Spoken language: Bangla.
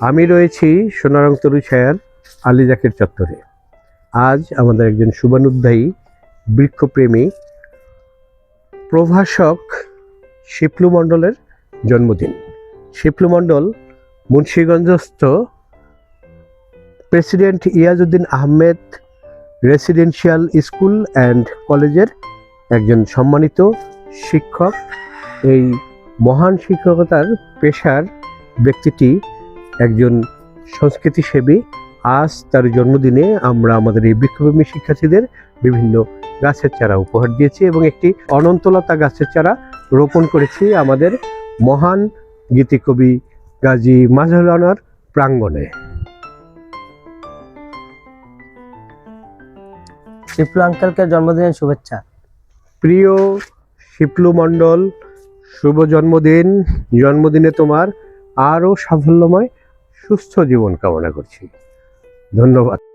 আমি রয়েছি সোনারং তরু ছায়ার আলী জাকের চত্বরে। আজ আমাদের একজন শুভানুধ্যায়ী বৃক্ষপ্রেমী, প্রভাষক শিপলু মণ্ডলের জন্মদিন। Shiplu Mondal মুন্সীগঞ্জস্থ president Iajuddin Ahmed residential school and কলেজের একজন সম্মানিত শিক্ষক। এই মহান শিক্ষকতার পেশার ব্যক্তিটি একজন সংস্কৃতিসেবী। আজ তার জন্মদিনে আমরা আমাদের এই বৃক্ষপ্রেমী শিক্ষার্থীদের বিভিন্ন গাছের চারা উপহার দিয়েছি এবং একটি অনন্তলতা গাছের চারা রোপণ করেছি আমাদের মহান গীতিকবি গাজী মাজহারুল আনোয়ার প্রাঙ্গণে। শিপলু আঙ্কেলকে জন্মদিনের শুভেচ্ছা। প্রিয় শিপলু মণ্ডল শুভ জন্মদিন। জন্মদিনে তোমার আরও সাফল্যময় সুস্থ জীবন কামনা করছি। ধন্যবাদ।